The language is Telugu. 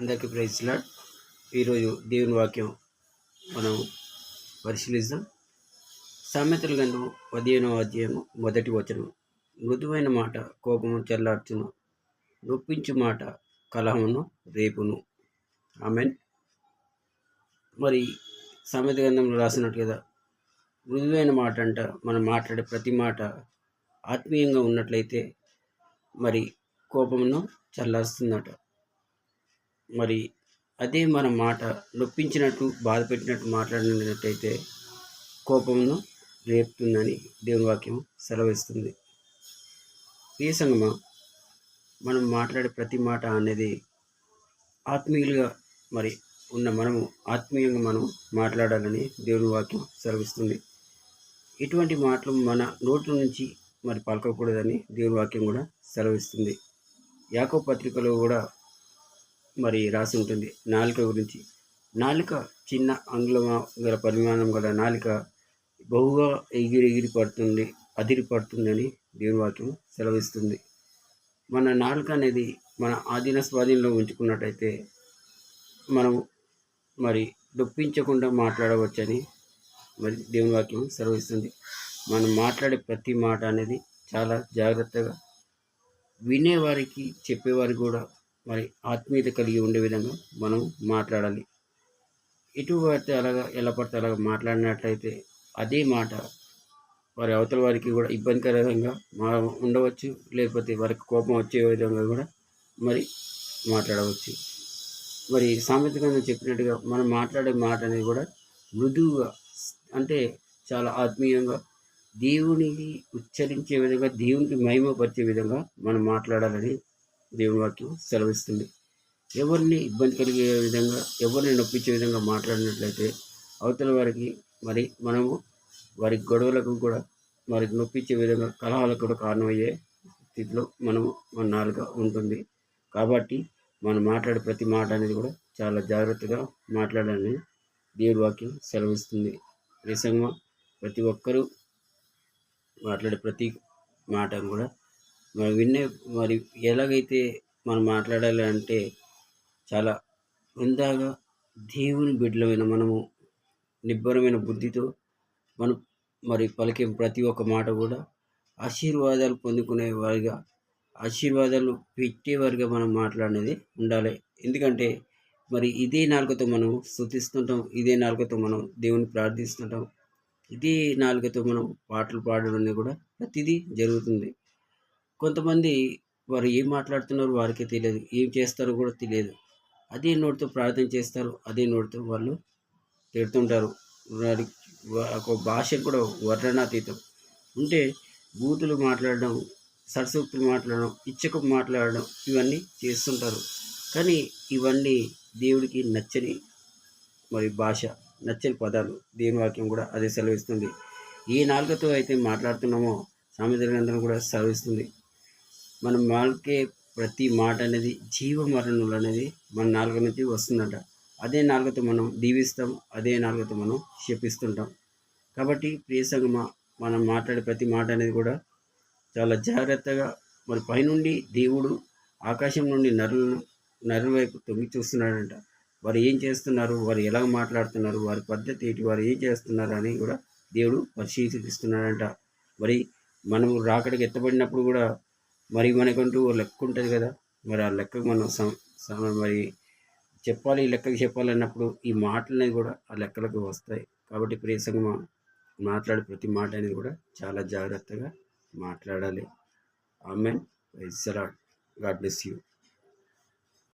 అందరికీ ప్రైజ్లా ఈరోజు దేవుని వాక్యం మనం పరిశీలిద్దాం. సామెతల గంధం పదిహేనవ అధ్యాయము మొదటి వచనం మృదువైన మాట కోపము చల్లార్చును నొప్పించు మాట కలహమును రేపును. ఆమెన్. మరి సామెత గంధంలో రాసినట్టు కదా మృదువైన మాట అంట మనం మాట్లాడే ప్రతి మాట ఆత్మీయంగా ఉన్నట్లయితే మరి కోపమును చల్లారుస్తుందట. మరి అదే మన మాట నొప్పించినట్టు బాధ పెట్టినట్టు మాట్లాడినట్టయితే కోపమును రేపుతుందని దేవుని వాక్యం సెలవిస్తుంది. ఈ సంగమా మనం మాట్లాడే ప్రతి మాట అనేది ఆత్మీయులుగా మరి ఉన్న మనము ఆత్మీయంగా మనం మాట్లాడాలని దేవుని వాక్యం సెలవిస్తుంది. ఇటువంటి మాటలు మన నోటి నుంచి మరి పలకకూడదని దేవుని వాక్యం కూడా సెలవిస్తుంది. యాకో పత్రికలో కూడా మరి రాసి ఉంటుంది. నాలుక గురించి. నాలుక చిన్న అంగుళం గల పరిమాణం గల నాలుక బహుగా ఎగిరి ఎగిరి పడుతుంది అదిరి పడుతుందని దేవుని వాక్యం సెలవిస్తుంది. మన నాలుక అనేది మన ఆధీన స్వాధీనంలో ఉంచుకున్నట్టయితే మనం మరి దొప్పించకుండా మాట్లాడవచ్చని మరి దేవుని వాక్యం సెలవిస్తుంది. మనం మాట్లాడే ప్రతి మాట అనేది చాలా జాగ్రత్తగా వినేవారికి చెప్పేవారికి కూడా మరి ఆత్మీయత కలిగి ఉండే విధంగా మనం మాట్లాడాలి. ఎటు పడితే అలాగా ఎలా పడితే అలాగా మాట్లాడినట్లయితే అదే మాట వారి అవతల వారికి కూడా ఇబ్బందికరంగా మా ఉండవచ్చు లేకపోతే వారికి కోపం వచ్చే విధంగా కూడా మరి మాట్లాడవచ్చు. మరి సామెతకంగా చెప్పినట్టుగా మనం మాట్లాడే మాట అనేది కూడా మృదువుగా అంటే చాలా ఆత్మీయంగా దేవునికి ఉచ్చరించే విధంగా దేవునికి మహిమపరిచే విధంగా మనం మాట్లాడాలని దేవుని వాక్యం సెలవిస్తుంది. ఎవరిని ఇబ్బంది కలిగే విధంగా ఎవరిని నొప్పించే విధంగా మాట్లాడినట్లయితే అవతల వారికి మరి మనము వారి గొడవలకు కూడా వారికి నొప్పించే విధంగా కలహాలకు కూడా కారణమయ్యే స్థితిలో మనము మన నాలుక ఉంటుంది. కాబట్టి మనం మాట్లాడే ప్రతి మాట అనేది కూడా చాలా జాగ్రత్తగా మాట్లాడాలని దేవుడి వాక్యం సెలవిస్తుంది. నిజంగా ప్రతి ఒక్కరూ మాట్లాడే ప్రతి మాట కూడా మనం వినే మరి ఎలాగైతే మనం మాట్లాడాలి అంటే చాలా ఇందాక దేవుని బిడ్డలమైన మనము నిబ్బరమైన బుద్ధితో మనం మరి పలికే ప్రతి ఒక్క మాట కూడా ఆశీర్వాదాలు పొందుకునే వారిగా ఆశీర్వాదాలు పెట్టేవారిగా మనం మాట్లాడేది ఉండాలి. ఎందుకంటే మరి ఇదే నాలుకతో మనం స్థుతిస్తుంటాం ఇదే నాలుకతో మనం దేవుని ప్రార్థిస్తుంటాం ఇదే నాలుకతో మనం పాటలు పాడడం కూడా ప్రతిదీ జరుగుతుంది. కొంతమంది వారు ఏం మాట్లాడుతున్నారో వారికే తెలియదు. ఏం చేస్తారో కూడా తెలియదు. అదే నోటితో ప్రార్థన చేస్తారు. అదే నోటితో వాళ్ళు తిడుతుంటారు. వారి ఒక భాష కూడా వర్ణనాతీతం. ఉంటే బూతులు మాట్లాడడం సరసూక్తులు మాట్లాడడం ఇచ్చకు మాట్లాడడం ఇవన్నీ చేస్తుంటారు. కానీ ఇవన్నీ దేవుడికి నచ్చని మరి భాష నచ్చని పదాలు. దేవుని వాక్యం కూడా అదే సెలవిస్తుంది. ఏ నాలుగతో అయితే మాట్లాడుతున్నామో సామెత గ్రంథం కూడా సెలవిస్తుంది. మనం మాల్కే ప్రతి మాట అనేది జీవ మరణులు అనేది మన నాలుగ నుంచి వస్తుందంట. అదే నాలుగతో మనం దీవిస్తాం అదే నాలుగతో మనం శపిస్తుంటాం. కాబట్టి ప్రియసంగమా మనం మాట్లాడే ప్రతి మాట అనేది కూడా చాలా జాగ్రత్తగా మరి పైనుండి దేవుడు ఆకాశం నుండి నరులను నరుల వైపు తొంగి చూస్తున్నాడంట. వారు ఏం చేస్తున్నారు? వారు ఎలా మాట్లాడుతున్నారు? వారి పద్ధతి ఏంటి? వారు ఏం చేస్తున్నారు? అని కూడా దేవుడు పరిశీలిస్తున్నాడంట మరి మనం రాకడికి ఎత్తబడినప్పుడు కూడా మరి మనకంటూ లెక్క ఉంటుంది కదా. మరి ఆ లెక్కకు మనం మరి చెప్పాలి ఈ లెక్కకి చెప్పాలన్నప్పుడు ఈ మాటలనేవి కూడా ఆ లెక్కలకు వస్తాయి. కాబట్టి ప్రియసంగా మాట్లాడే ప్రతి మాట అనేది కూడా చాలా జాగ్రత్తగా మాట్లాడాలి. ఆమెన్. God bless you.